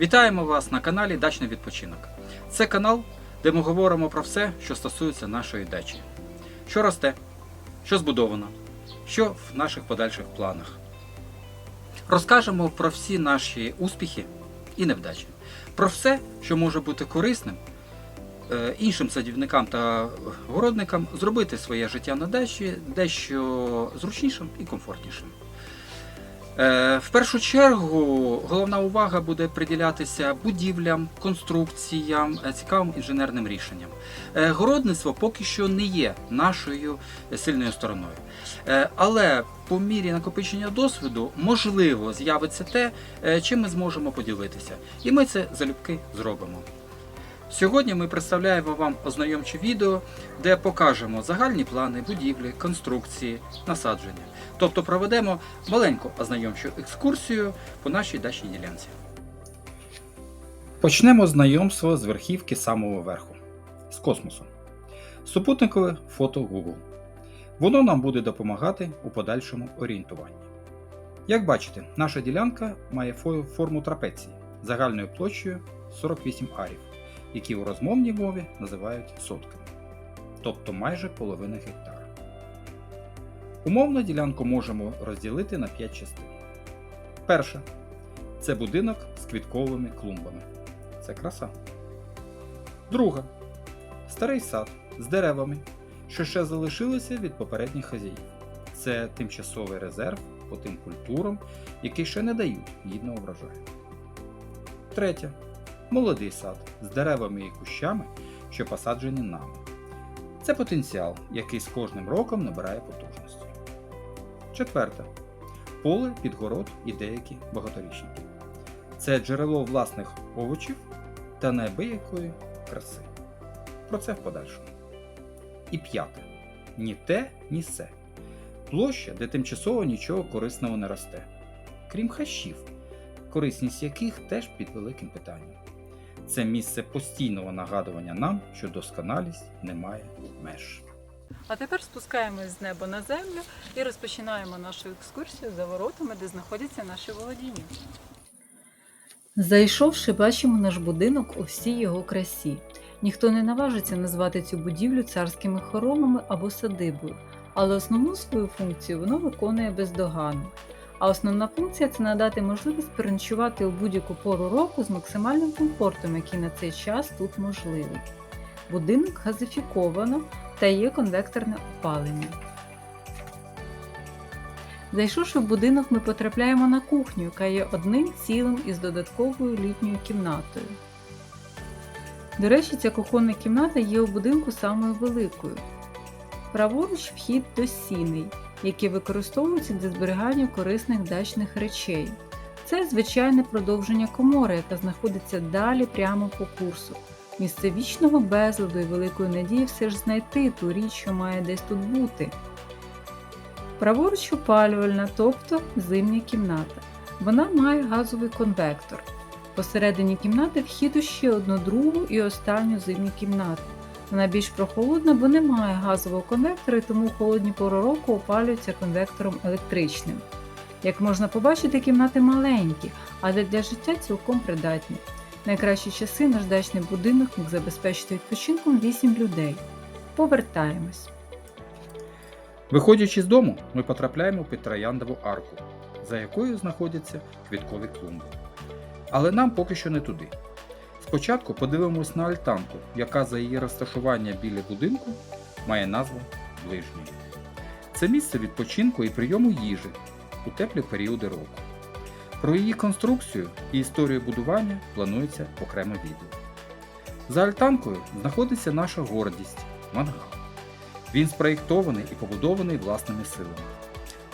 Вітаємо вас на каналі Дачний відпочинок. Це канал, де ми говоримо про все, що стосується нашої дачі. Що росте, що збудовано, що в наших подальших планах. Розкажемо про всі наші успіхи і невдачі, про все, що може бути корисним е, іншим садівникам та городникам зробити своє життя на дачі дещо зручнішим і комфортнішим. Е, В першу чергу головна увага буде приділятися будівлям, конструкціям, е, цікавим інженерним рішенням. Е, Городництво поки що не є нашою сильною стороною. Але по мірі накопичення досвіду можливо з'явиться те, чим ми зможемо поділитися. І ми це залюбки зробимо. Сьогодні ми представляємо вам ознайомче відео, де покажемо загальні плани, будівлі, конструкції, насадження. Тобто проведемо маленьку ознайомчу екскурсію по нашій дачній ділянці. Почнемо знайомство з верхівки самого верху з космосу. Супутникове фото Google. Воно нам буде допомагати у подальшому орієнтуванні. Як бачите, наша ділянка має форму трапеції загальною площею 48 арів, які у розмовній мові називають сотками, тобто майже половина гектара. Умовно ділянку можемо розділити на 5 частин. Перша це будинок з квітковими клумбами. Це краса. Друга старий сад з деревами, що ще залишилися від попередніх хазяїв. Це тимчасовий резерв по тим культурам, які ще не дають гідного врожаю. Третя молодий сад з деревами і кущами, що посаджені нами. Це потенціал, який з кожним роком набирає потужності. Четверта поле, підгород і деякі багаторічники. Це джерело власних овочів та неабиякої краси. Про це в подальшому. І п'яте. Ні те, ні се. Площа, де тимчасово нічого корисного не росте. Крім хащів, корисність яких теж під великим питанням. Це місце постійного нагадування нам, що досконалість не має меж. А тепер спускаємось з неба на землю і розпочинаємо нашу екскурсію за воротами, де знаходяться наші володіння. Зайшовши, бачимо наш будинок у всій його красі. Ніхто не наважиться назвати цю будівлю царськими хоромами або садибою, але основну свою функцію воно виконує бездоганно. А основна функція це надати можливість переночувати у будь-яку пору року з максимальним комфортом, який на цей час тут можливий. Будинок газифіковано та є конвекторне опалення. Зайшовши в будинок, ми потрапляємо на кухню, яка є одним цілим із додатковою літньою кімнатою. До речі, ця кухонна кімната є у будинку самою великою. Праворуч вхід до сіней, які використовуються для зберігання корисних дачних речей. Це звичайне продовження комори, яка знаходиться далі прямо по курсу. Місце вічного безладу і великої надії все ж знайти ту річ, що має десь тут бути. Праворуч опалювальна, тобто зимня кімната. Вона має газовий конвектор. Посередині кімнати вхід у ще одну другу і останню зимню кімнату. Вона більш прохолодна, бо не має газового конвектора, і тому у холодні пори року опалюється конвектором електричним. Як можна побачити, кімнати маленькі, але для життя цілком придатні. Найкращі часи наш дачний будинок міг забезпечити відпочинком 8 людей. Повертаємось. Виходячи з дому, ми потрапляємо під трояндову арку, за якою знаходяться квіткові клумби. Але нам поки що не туди. Спочатку подивимось на альтанку, яка за її розташування біля будинку має назву ближньої. Це місце відпочинку і прийому їжі у теплі періоди року. Про її конструкцію і історію будування планується окреме відео. За альтанкою знаходиться наша гордість мангал. Він спроєктований і побудований власними силами.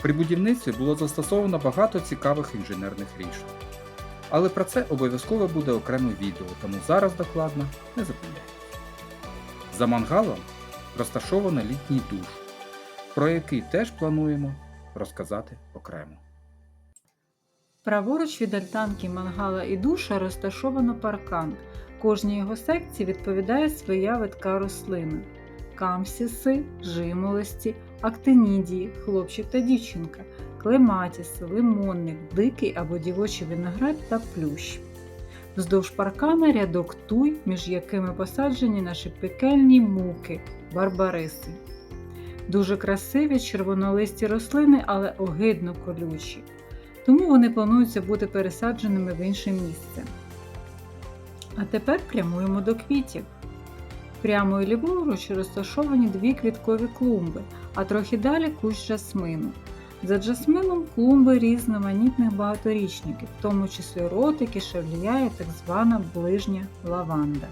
При будівництві було застосовано багато цікавих інженерних рішень. Але про це обов'язково буде окреме відео, тому зараз докладно не зупиняйтесь. За мангалом розташовано літній душ, про який теж плануємо розказати окремо. Праворуч від альтанки мангала і душа розташовано паркан. Кожній його секції відповідає своя видка рослина: камсіси, жимолості, актинідії, хлопчик та дівчинка, клематіс, лимонник, дикий або дівочий виноград та плющ. Вздовж паркана рядок туй, між якими посаджені наші пекельні муки, барбариси. Дуже красиві червонолисті рослини, але огидно колючі. Тому вони плануються бути пересадженими в інше місце. А тепер прямуємо до квітів. Прямо і ліворуч розташовані дві квіткові клумби, а трохи далі кущ жасмину. За джасмином клумби різноманітних багаторічників, в тому числі ротики, шевлія і так звана ближня лаванда.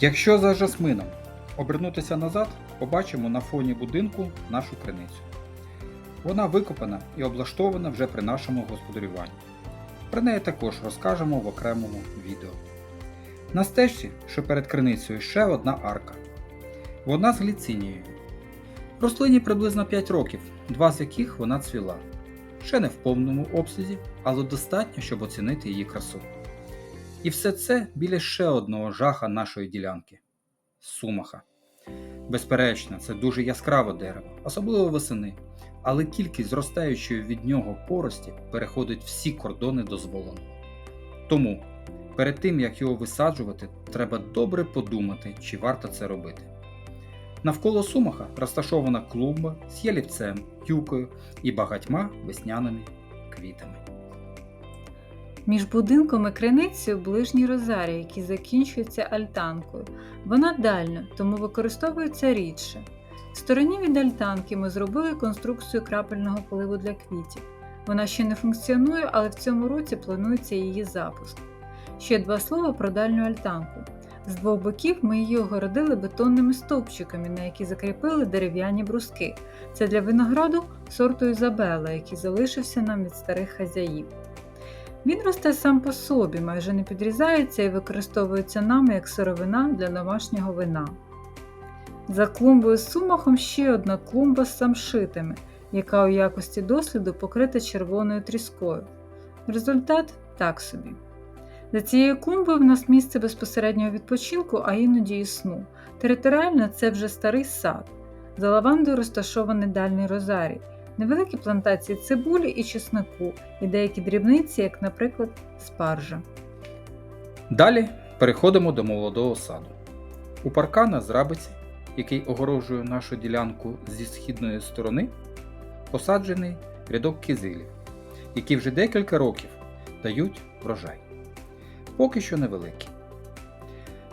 Якщо за жасмином обернутися назад, побачимо на фоні будинку нашу криницю. Вона викопана і облаштована вже при нашому господарюванні. Про неї також розкажемо в окремому відео. На стежці, що перед криницею, ще одна арка. Вона з гліцінією. Рослині приблизно 5 років, два з яких вона цвіла. Ще не в повному обсязі, але достатньо, щоб оцінити її красу. І все це біля ще одного жаха нашої ділянки сумаха. Безперечно, це дуже яскраве дерево, особливо восени, але кількість зростаючої від нього порості переходить всі кордони дозволеного. Тому перед тим як його висаджувати, треба добре подумати, чи варто це робити. Навколо сумаха розташована клумба з ялівцем, юкою і багатьма весняними квітами. Між будинком і криницею ближній розарій, який закінчується альтанкою. Вона дальня, тому використовується рідше. В стороні від альтанки ми зробили конструкцію крапельного поливу для квітів. Вона ще не функціонує, але в цьому році планується її запуск. Ще два слова про дальню альтанку. З двох боків ми її огородили бетонними стовпчиками, на які закріпили дерев'яні бруски. Це для винограду сорту Ізабела, який залишився нам від старих хазяїв. Він росте сам по собі, майже не підрізається і використовується нами як сировина для домашнього вина. За клумбою з сумахом ще одна клумба з самшитами, яка у якості досліду покрита червоною тріскою. Результат так собі. За цією клумбою в нас місце безпосереднього відпочинку, а іноді і сну. Територіально це вже старий сад. За лавандою розташований дальній розарій, невеликі плантації цибулі і чеснику, і деякі дрібниці, як, наприклад, спаржа. Далі переходимо до молодого саду. У паркана з рабиці, який огорожує нашу ділянку зі східної сторони, посаджений рядок кизилів, які вже декілька років дають врожай. Поки що невеликі.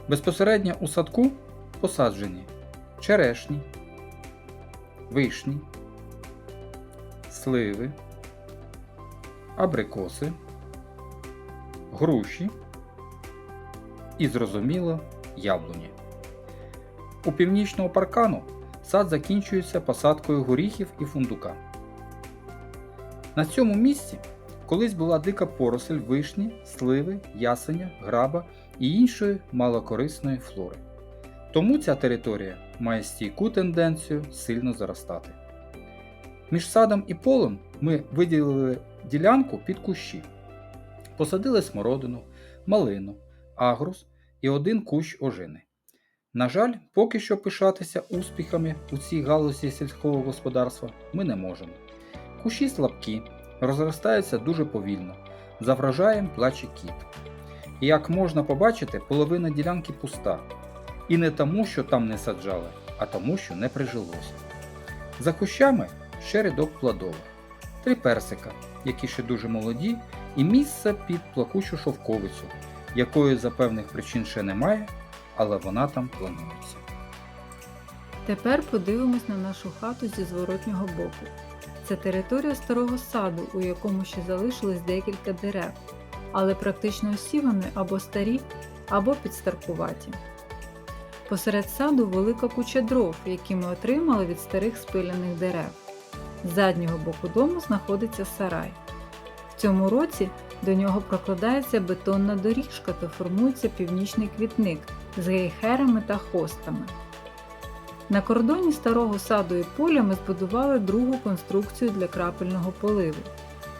Безпосередньо у садку посаджені черешні, вишні, сливи, абрикоси, груші і, зрозуміло, яблуні. У північного паркану сад закінчується посадкою горіхів і фундука. На цьому місці колись була дика поросль вишні, сливи, ясеня, граба і іншої малокорисної флори. Тому ця територія має стійку тенденцію сильно заростати. Між садом і полем ми виділили ділянку під кущі. Посадили смородину, малину, агрус і один кущ ожини. На жаль, поки що пишатися успіхами у цій галузі сільського господарства ми не можемо. Кущі слабкі, розростаються дуже повільно, за врожаєм плаче кіт. І як можна побачити, половина ділянки пуста. І не тому, що там не саджали, а тому, що не прижилося. За кущами ще рядок плодових, три персика, які ще дуже молоді, і місце під плакучу шовковицю, якої за певних причин ще немає, але вона там планується. Тепер подивимось на нашу хату зі зворотнього боку. Це територія старого саду, у якому ще залишилось декілька дерев, але практично всі вони або старі, або підстаркуваті. Посеред саду велика куча дров, які ми отримали від старих спиляних дерев. З заднього боку дому знаходиться сарай. В цьому році до нього прокладається бетонна доріжка та формується північний квітник з гейхерами та хостами. На кордоні старого саду і поля ми збудували другу конструкцію для крапельного поливу,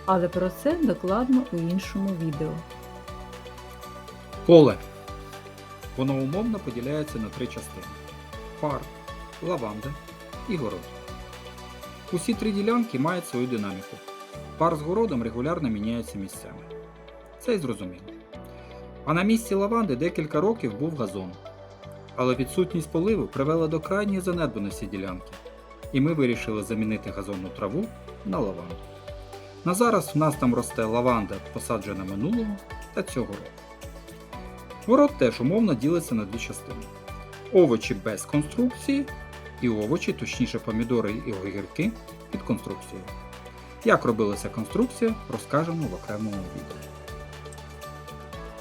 але про це докладно у іншому відео. Поле. Воно умовно поділяється на три частини: парк, лаванда і город. Усі три ділянки мають свою динаміку. Пар з городом регулярно міняється місцями. Це й зрозуміло. А на місці лаванди декілька років був газон. Але відсутність поливу привела до крайньої занедбаності ділянки, і ми вирішили замінити газонну траву на лаванду. На зараз в нас там росте лаванда, посаджена минулого та цього року. Город теж умовно ділиться на дві частини: овочі без конструкції і овочі, точніше помідори і огірки під конструкцією. Як робилася конструкція, розкажемо в окремому відео.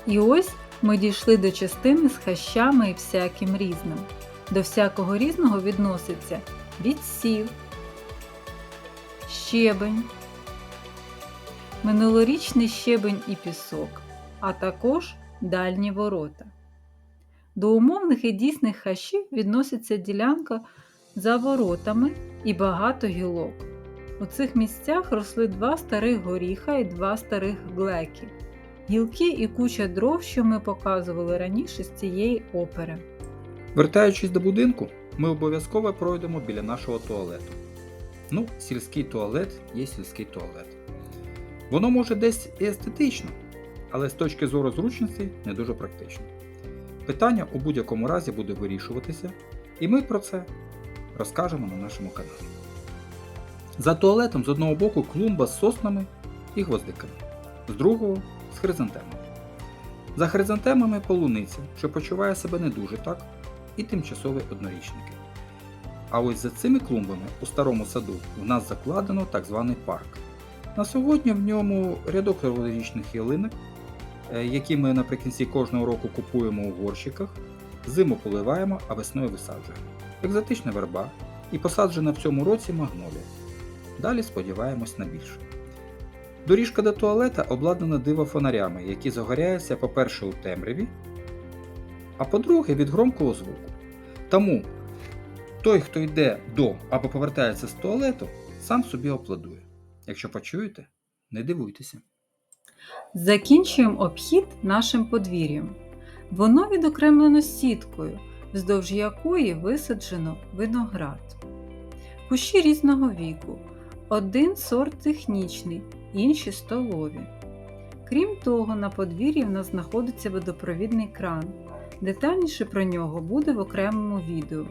І ось ми дійшли до частини з хащами і всяким різним. До всякого різного відноситься відсів, щебень, минулорічний щебень і пісок, а також дальні ворота. До умовних і дійсних хащів відноситься ділянка за воротами і багато гілок. У цих місцях росли два старих горіха і два старих глеки, гілки і куча дров, що ми показували раніше з цієї опери. Вертаючись до будинку, ми обов'язково пройдемо біля нашого туалету. Ну, сільський туалет є сільський туалет. Воно може десь і естетично, але з точки зору зручності не дуже практично. Питання у будь-якому разі буде вирішуватися, і ми про це розкажемо на нашому каналі. За туалетом з одного боку клумба з соснами і гвоздиками, з другого з хризантемами. За хризантемами полуниця, що почуває себе не дуже так, і тимчасові однорічники. А ось за цими клумбами у старому саду в нас закладено так званий парк. На сьогодні в ньому рядок новорічних ялинок, е, які ми наприкінці кожного року купуємо у горщиках, зиму поливаємо, а весною висаджуємо. Екзотична верба і посаджена в цьому році магнолія. Далі сподіваємось на більше. Доріжка до туалета обладнана дивофонарями, які загоряються, по-перше, у темряві, а по-друге, від громкого звуку. Тому той, хто йде до або повертається з туалету, сам собі аплодує. Якщо почуєте, не дивуйтеся. Закінчуємо обхід нашим подвір'ям. Воно відокремлено сіткою, вздовж якої висаджено виноград. Кущі різного віку. Один сорт технічний, інші столові. Крім того, на подвір'ї в нас знаходиться водопровідний кран. Детальніше про нього буде в окремому відео.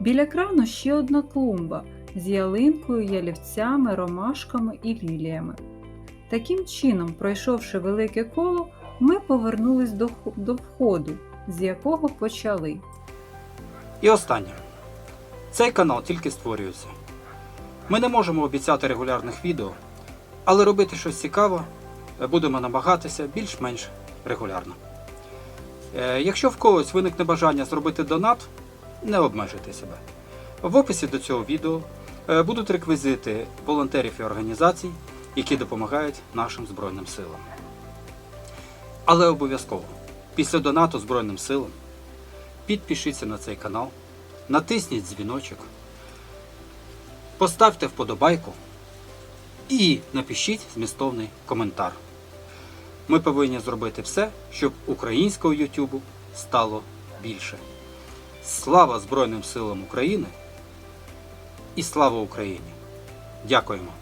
Біля крану ще одна клумба з ялинкою, ялівцями, ромашками і ліліями. Таким чином, пройшовши велике коло, ми повернулись до, до входу, з якого почали. І останнє. Цей канал тільки створюється. Ми не можемо обіцяти регулярних відео, але робити щось цікаве е, будемо намагатися більш-менш регулярно. Е, Якщо в когось виникне бажання зробити донат, не обмежуйте себе. В описі до цього відео е, будуть реквізити волонтерів і організацій, які допомагають нашим Збройним силам. Але обов'язково після донату Збройним силам підпишіться на цей канал, натисніть дзвіночок, поставте вподобайку і напишіть змістовний коментар. Ми повинні зробити все, щоб українського Ютубу стало більше. Слава Збройним силам України і слава Україні! Дякуємо!